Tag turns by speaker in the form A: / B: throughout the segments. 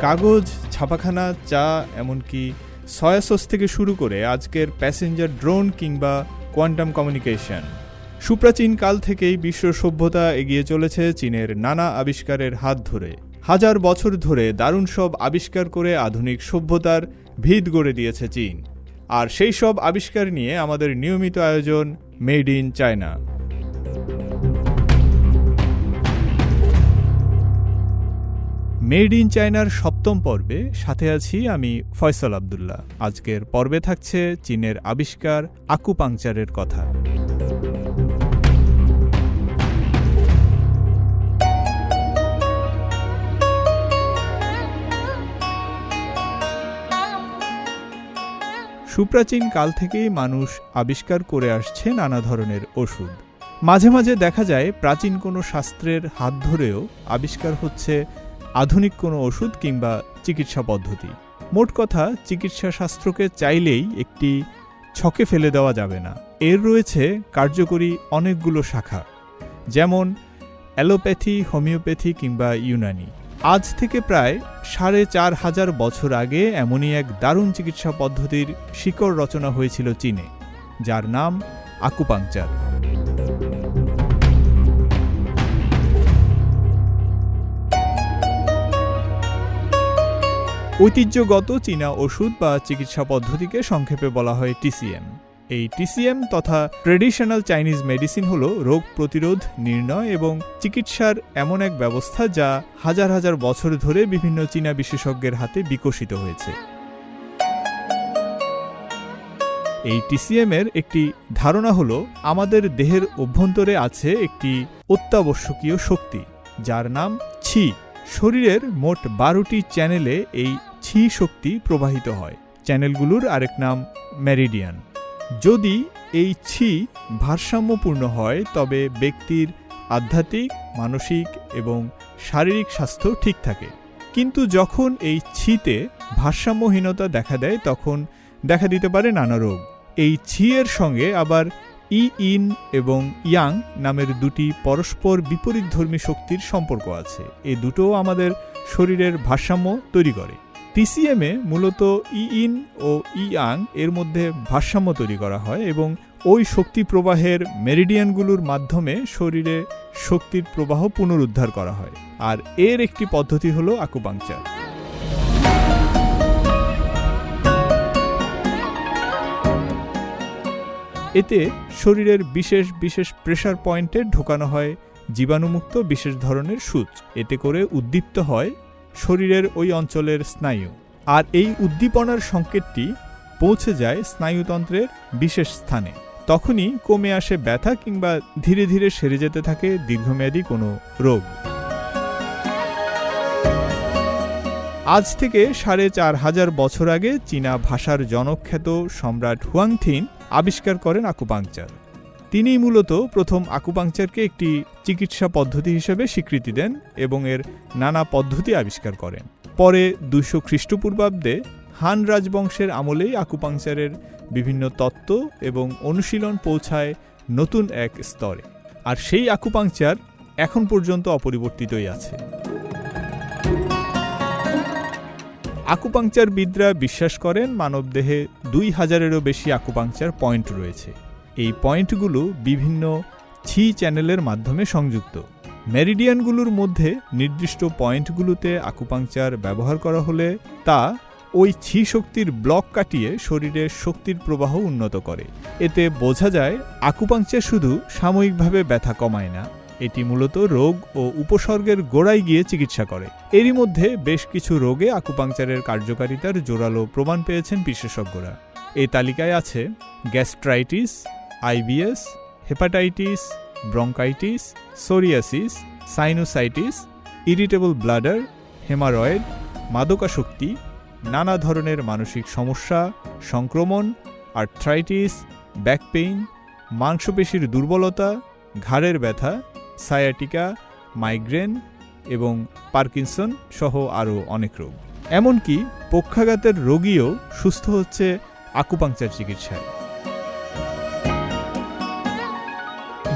A: কাগজ, ছাপাখানা, চা, এমনকি সয়া সস থেকে শুরু করে আজকের প্যাসেঞ্জার ড্রোন কিংবা কোয়ান্টাম কমিউনিকেশন। সুপ্রাচীন কাল থেকেই বিশ্ব সভ্যতা এগিয়ে চলেছে চীনের নানা আবিষ্কারের হাত ধরে। হাজার বছর ধরে দারুণ সব আবিষ্কার করে আধুনিক সভ্যতার ভিত গড়ে দিয়েছে চীন। আর সেই সব আবিষ্কার নিয়ে আমাদের নিয়মিত আয়োজন made in China. Made in চায়নার সপ্তম পর্বে সাথে আছি আমি ফয়সাল আবদুল্লাহ। আজকের পর্বে থাকছে চীনের আবিষ্কার আকুপাংচারের কথা। সুপ্রাচীন কাল থেকেই মানুষ আবিষ্কার করে আসছে নানা ধরনের ওষুধ। মাঝে মাঝে দেখা যায় প্রাচীন কোনো শাস্ত্রের হাত ধরেও আবিষ্কার হচ্ছে আধুনিক কোনো ওষুধ কিংবা চিকিৎসা পদ্ধতি। মোট কথা, চিকিৎসা শাস্ত্রকে চাইলেই একটি ছকে ফেলে দেওয়া যাবে না। এর রয়েছে কার্যকরী অনেকগুলো শাখা, যেমন অ্যালোপ্যাথি, হোমিওপ্যাথি কিংবা ইউনানি। আজ থেকে প্রায় সাড়ে চার হাজার বছর আগে এমনই এক দারুণ চিকিৎসা পদ্ধতির শিকড় রচনা হয়েছিল চীনে, যার নাম আকুপাংচার ঐতিহ্যগত চীনা ওষুধ বা চিকিৎসা পদ্ধতিকে সংক্ষেপে বলা হয় টিসিএম। এই টিসিএম তথা ট্রেডিশনাল চাইনিজ মেডিসিন হল রোগ প্রতিরোধ নির্ণয় এবং চিকিৎসার এমন এক ব্যবস্থা যা হাজার হাজার বছর ধরে বিভিন্ন চীনা বিশেষজ্ঞের হাতে বিকশিত হয়েছে। এই টিসিএম এর একটি ধারণা হলো, আমাদের দেহের অভ্যন্তরে আছে একটি অত্যাবশ্যকীয় শক্তি, যার নাম ছি। শরীরের মোট বারোটি চ্যানেলে এই ছি শক্তি প্রবাহিত হয়। চ্যানেলগুলোর আরেক নাম ম্যারিডিয়ান যদি এই ছি ভারসাম্যপূর্ণ হয়, তবে ব্যক্তির আধ্যাত্মিক, মানসিক এবং শারীরিক স্বাস্থ্য ঠিক থাকে। কিন্তু যখন এই ছিতে ভারসাম্যহীনতা দেখা দেয়, তখন দেখা দিতে পারে নানা রোগ। এই ছি এর সঙ্গে আবার ই ইন এবং ইয়াং নামের দুটি পরস্পর বিপরীতধর্মী শক্তির সম্পর্ক আছে। এই দুটোও আমাদের শরীরের ভারসাম্য তৈরি করে। টিসিএমে মূলত ই ইন ও ইয়াং এর মধ্যে ভারসাম্য তৈরি করা হয় এবং ওই শক্তি প্রবাহের মেরিডিয়ানগুলোর মাধ্যমে শরীরে শক্তির প্রবাহ পুনরুদ্ধার করা হয়। আর এর একটি পদ্ধতি হলো আকুপাংচার এতে শরীরের বিশেষ বিশেষ প্রেশার পয়েন্টে ঢোকানো হয় জীবাণুমুক্ত বিশেষ ধরনের সূচ। এতে করে উদ্দীপ্ত হয় শরীরের ওই অঞ্চলের স্নায়ু। আর এই উদ্দীপনার সংকেতটি পৌঁছে যায় স্নায়ুতন্ত্রের বিশেষ স্থানে। তখনই কমে আসে ব্যথা কিংবা ধীরে ধীরে সেরে যেতে থাকে দীর্ঘমেয়াদী কোনো রোগ। আজ থেকে সাড়ে চার হাজার বছর আগে চীনা ভাষার জনখ্যাত সম্রাট হুয়াংথিন আবিষ্কার করেন আকুপাংচার। তিনি মূলত প্রথম আকুপাংচারকে একটি চিকিৎসা পদ্ধতি হিসেবে স্বীকৃতি দেন এবং এর নানা পদ্ধতি আবিষ্কার করেন। পরে দুশো খ্রিস্টপূর্বাব্দে হান রাজবংশের আমলেই আকুপাংচারের বিভিন্ন তত্ত্ব এবং অনুশীলন পৌঁছায় নতুন এক স্তরে। আর সেই আকুপাংচার এখন পর্যন্ত অপরিবর্তিতই আছে। আকুপাংচারবিদরা বিশ্বাস করেন মানবদেহে দুই হাজারেরও বেশি আকুপাংচার পয়েন্ট রয়েছে। এই পয়েন্টগুলো বিভিন্ন ছি চ্যানেলের মাধ্যমে সংযুক্ত। মেরিডিয়ানগুলোর মধ্যে নির্দিষ্ট পয়েন্টগুলোতে আকুপাংচার ব্যবহার করা হলে তা ওই ছি শক্তির ব্লক কাটিয়ে শরীরে শক্তির প্রবাহ উন্নত করে। এতে বোঝা যায় আকুপাংচার শুধু সাময়িকভাবে ব্যথা কমায় না, এটি মূলত রোগ ও উপসর্গের গোড়ায় গিয়ে চিকিৎসা করে। এরই মধ্যে বেশ কিছু রোগে আকুপাংচারের কার্যকারিতার জোরালো প্রমাণ পেয়েছেন বিশেষজ্ঞরা। এই তালিকায় আছে gastritis IBS, hepatitis, bronchitis, psoriasis, sinusitis, irritable bladder, haemorrhoid মাদকাশক্তি নানা ধরনের মানসিক সমস্যা, সংক্রমণ, আর্থ্রাইটিস, ব্যাক পেইন, মাংসপেশির দুর্বলতা, ঘাড়ের ব্যথা, সায়াটিকা, মাইগ্রেন এবং পার্কিনসন সহ আরও অনেক রোগ। এমনকি পক্ষাঘাতের রোগীও সুস্থ হচ্ছে আকুপাংচার চিকিৎসায়।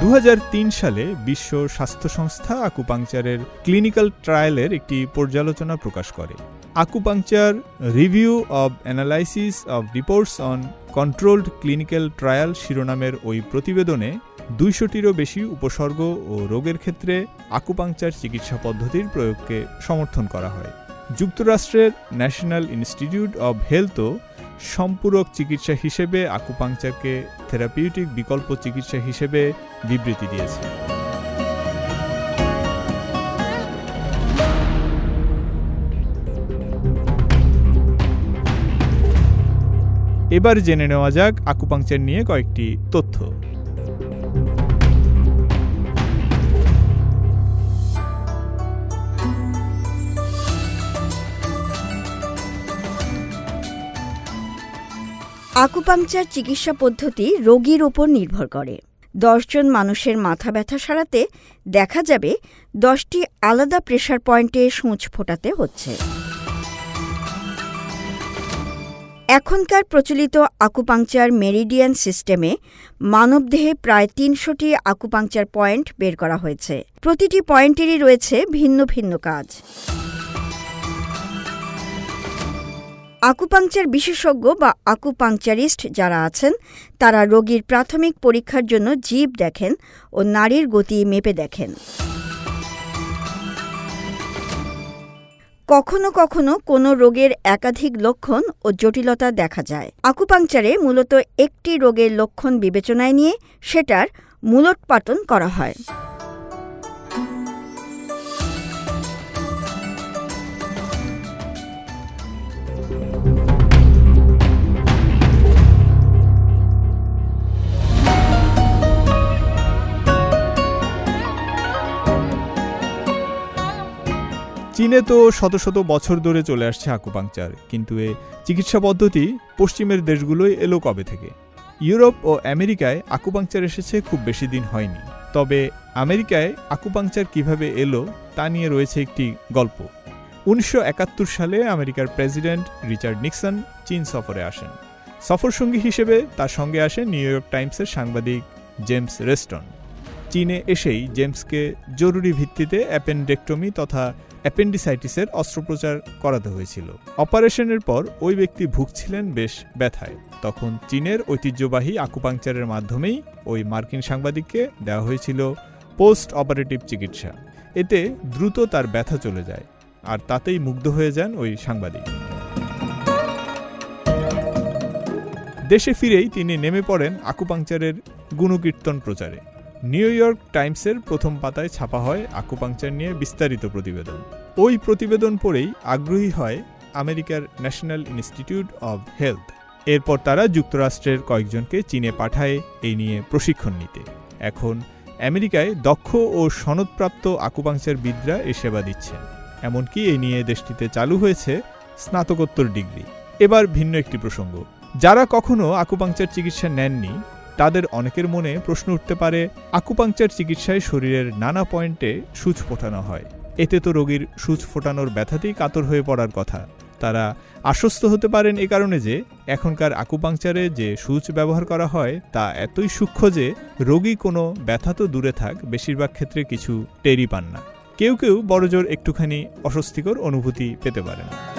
A: দু হাজার তিন সালে বিশ্ব স্বাস্থ্য সংস্থা আকুপাংচারের ক্লিনিক্যাল ট্রায়ালের একটি পর্যালোচনা প্রকাশ করে। Acupuncture review of analysis of reports on controlled clinical trial শিরোনামের ওই প্রতিবেদনে দুইশোটিরও বেশি উপসর্গ ও রোগের ক্ষেত্রে আকুপাংচার চিকিৎসা পদ্ধতির প্রয়োগকে সমর্থন করা হয়। যুক্তরাষ্ট্রের ন্যাশনাল ইনস্টিটিউট অব হেলথও সম্পূরক চিকিৎসা হিসেবে আকুপাংচারকে থেরাপিউটিক বিকল্প চিকিৎসা হিসেবে বিবৃতি দিয়েছে। এবার জেনে নেওয়া যাক আকুপাংচার নিয়ে কয়েকটি তথ্য।
B: আকুপাংচার চিকিৎসা পদ্ধতি রোগীর ওপর নির্ভর করে। দশজন মানুষের মাথা ব্যথা সারাতে দেখা যাবে দশটি আলাদা প্রেশার পয়েন্টে সূঁচ ফোটাতে হচ্ছে। এখনকার প্রচলিত আকুপাংচার মেরিডিয়ান সিস্টেমে মানবদেহে প্রায় তিনশোটি আকুপাংচার পয়েন্ট বের করা হয়েছে। প্রতিটি পয়েন্টেরই রয়েছে ভিন্ন ভিন্ন কাজ। আকুপাংচার বিশেষজ্ঞ বা আকুপাংচারিস্ট যারা আছেন, তারা রোগীর প্রাথমিক পরীক্ষার জন্য জীব দেখেন ও নারীর গতি মেপে দেখেন। কখনো কখনো কোনো রোগের একাধিক লক্ষণ ও জটিলতা দেখা যায়। আকুপাংচারে মূলত একটি রোগের লক্ষণ বিবেচনায় নিয়ে সেটার মূলোৎপাটন করা হয়।
A: চীনে তো শত শত বছর ধরে চলে আসছে আকুপাংচার, কিন্তু এ চিকিৎসা পদ্ধতি পশ্চিমের দেশগুলোই এলো কবে থেকে? ইউরোপ ও আমেরিকায় আকুপাংচার এসেছে খুব বেশি দিন হয়নি। তবে আমেরিকায় আকুপাংচার কীভাবে এলো তা নিয়ে রয়েছে একটি গল্প। উনিশশো একাত্তর সালে আমেরিকার প্রেসিডেন্ট রিচার্ড নিক্সন চীন সফরে আসেন। সফরসঙ্গী হিসেবে তার সঙ্গে আসেন নিউ ইয়র্ক টাইমসের সাংবাদিক জেমস রেস্টন। চীনে এসেই জেমসকে জরুরি ভিত্তিতে অ্যাপেন্ডেক্টমি তথা অ্যাপেন্ডিসাইটিসের অস্ত্রোপচার করাতে হয়েছিল। অপারেশনের পর ওই ব্যক্তি ভুগছিলেন বেশ ব্যথায়। তখন চীনের ঐতিহ্যবাহী আকুপাংচারের মাধ্যমেই ওই মার্কিন সাংবাদিককে দেওয়া হয়েছিল পোস্ট অপারেটিভ চিকিৎসা। এতে দ্রুত তার ব্যথা চলে যায়, আর তাতেই মুগ্ধ হয়ে যান ওই সাংবাদিক। দেশে ফিরেই তিনি নেমে পড়েন আকুপাংচারের গুণকীর্তন প্রচারে। নিউ ইয়র্ক টাইমসের প্রথম পাতায় ছাপা হয় আকুপাংচার নিয়ে বিস্তারিত প্রতিবেদন। ওই প্রতিবেদন পড়েই আগ্রহী হয় আমেরিকার ন্যাশনাল ইনস্টিটিউট অব হেলথ এরপর তারা যুক্তরাষ্ট্রের কয়েকজনকে চীনে পাঠায় এই নিয়ে প্রশিক্ষণ নিতে। এখন আমেরিকায় দক্ষ ও সনদপ্রাপ্ত আকুপাংচার বিদরা এ সেবা দিচ্ছেন। এমনকি এই নিয়ে দেশটিতে চালু হয়েছে স্নাতকোত্তর ডিগ্রি। এবার ভিন্ন একটি প্রসঙ্গ। যারা কখনো আকুপাংচার চিকিৎসা নেননি তাদের অনেকের মনে প্রশ্ন উঠতে পারে আকুপাংচার চিকিৎসায় শরীরের নানা পয়েন্টে সূচ ফোটানো হয়। এতে তো রোগীর সূচ ফোটানোর ব্যথাতেই কাতর হয়ে পড়ার কথা। তারা আশ্বস্ত হতে পারেন এ কারণে যে, এখনকার আকুপাংচারে যে সূচ ব্যবহার করা হয়, তা এতই সূক্ষ্ম যে, রোগী কোনো ব্যথা তো দূরে থাক, বেশিরভাগ ক্ষেত্রে কিছু টেরি পান না। কেউ কেউ বড়জোর একটুখানি অস্বস্তিকর অনুভূতি পেতে পারেন।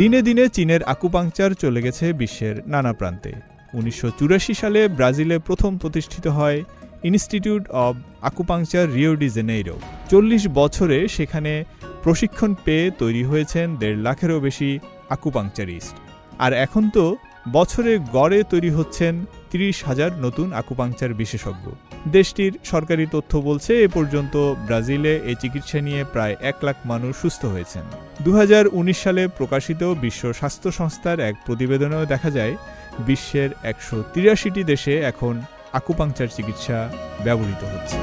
A: দিনে দিনে চীনের আকুপাংচার চলে গেছে বিশ্বের নানা প্রান্তে। উনিশশো চুরাশি সালে ব্রাজিলে প্রথম প্রতিষ্ঠিত হয় institute of acupuncture Rio de Janeiro. চল্লিশ বছরে সেখানে প্রশিক্ষণ পেয়ে তৈরি হয়েছেন দেড় লাখেরও বেশি আকুপাংচারিস্ট। আর এখন তো বছরে গড়ে তৈরি হচ্ছেন তিরিশ হাজার নতুন আকুপাংচার বিশেষজ্ঞ। দেশটির সরকারি তথ্য বলছে, এ পর্যন্ত ব্রাজিলে এই চিকিৎসা নিয়ে প্রায় এক লাখ মানুষ সুস্থ হয়েছেন। দু হাজার উনিশ সালে প্রকাশিত বিশ্ব স্বাস্থ্য সংস্থার এক প্রতিবেদনেও দেখা যায়, বিশ্বের একশো তিরাশিটি দেশে এখন আকুপাংচার চিকিৎসা ব্যবহৃত হচ্ছে।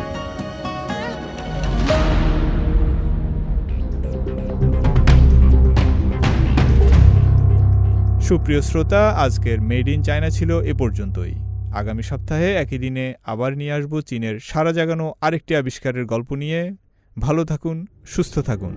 A: সুপ্রিয় শ্রোতা, আজকের মেড ইন চায়না ছিল এ পর্যন্তই। আগামী সপ্তাহে একই দিনে আবার নিয়ে আসব চীনের সারা জাগানো আরেকটি আবিষ্কারের গল্প নিয়ে। ভালো থাকুন, সুস্থ থাকুন।